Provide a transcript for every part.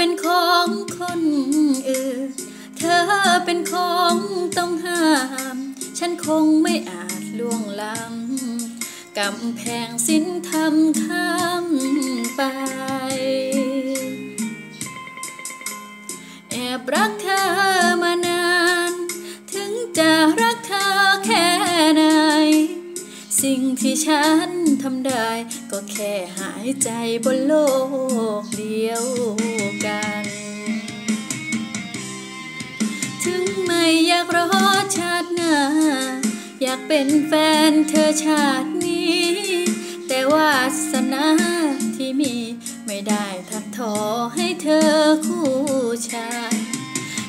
ป็นของคนอื่น เธอเป็นของต้องห้าม ฉันคงไม่อาจล่วงล้ำกำแพงสิ้นทำข้ามไป แอบรักเธอมานาน ถึงจะรักเธอแค่ไหน สิ่งที่ฉันทำได้ ก็แค่หายใจบนโลก อยากเป็นแฟนเธอชาตินี้ แต่วาสนาที่มีไม่ได้ทักทอให้เธอคู่ชาย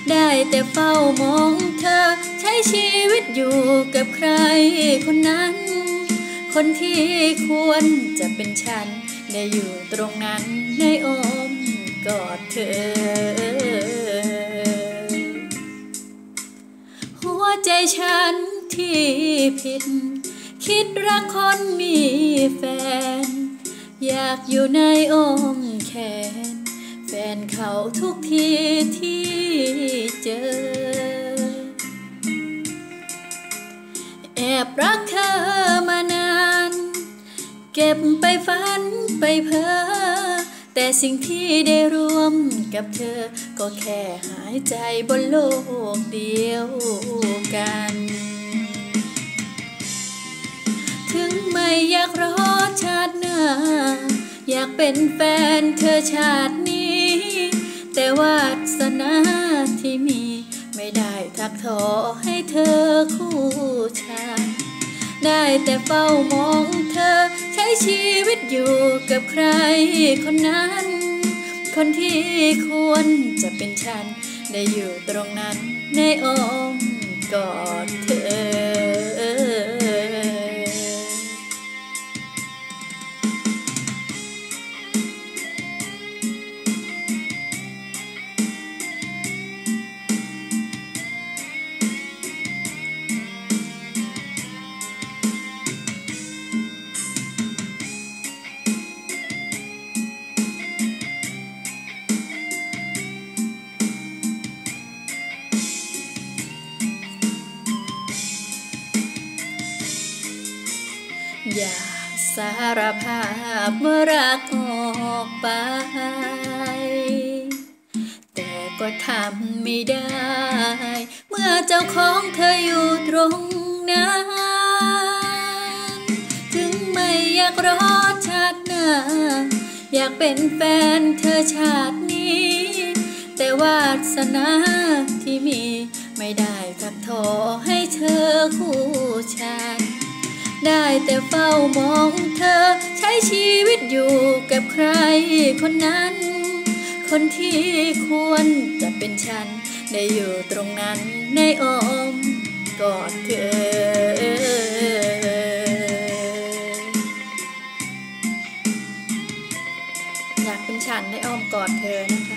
ได้แต่เฝ้ามองเธอใช้ชีวิตอยู่กับใครคนนั้น คนที่ควรจะเป็นฉัน ได้อยู่ตรงนั้นในอ้อมกอดเธอ หัวใจฉัน ที่ผิด คิดรักคนมีแฟน อยากอยู่ในอ้อมแขน แฟนเขาทุกทีที่เจอ แอบรักเธอมานาน เก็บไปฝันไปเพ้อแต่สิ่งที่ได้ร่วมกับเธอ ก็แค่หายใจบนโลกเดียวกันากรอชาติหน้า อยากเป็นแฟนเธอชาตินี้ แต่วาสนาที่มี ไม่ได้ทักทอให้เธอคู่ชายได้แต่เฝ้ามองเธอใช้ชีวิตอยู่กับใครคนนั้น คนที่ควรจะเป็นฉัน ได้อยู่ตรงนั้นในอ้อมกอดเธอ อย่าสารภาพเมื่อรักออกไป แต่ก็ทำไม่ได้ เมื่อเจ้าของเธออยู่ตรงนั้น ถึงไม่อยากรอชาติหน้า อยากเป็นแฟนเธอชาตินี้ แต่วาสนาที่มีไม่ได้ทักทอให้เธอคู่ชาย ได้แต่เฝ้ามองเธอ ใช้ชีวิตอยู่กับใครคนนั้น คนที่ควรจะเป็นฉัน ได้อยู่ตรงนั้นในอ้อมกอดเธออยากเป็นฉันได้อ้อมกอดเธอนะคะ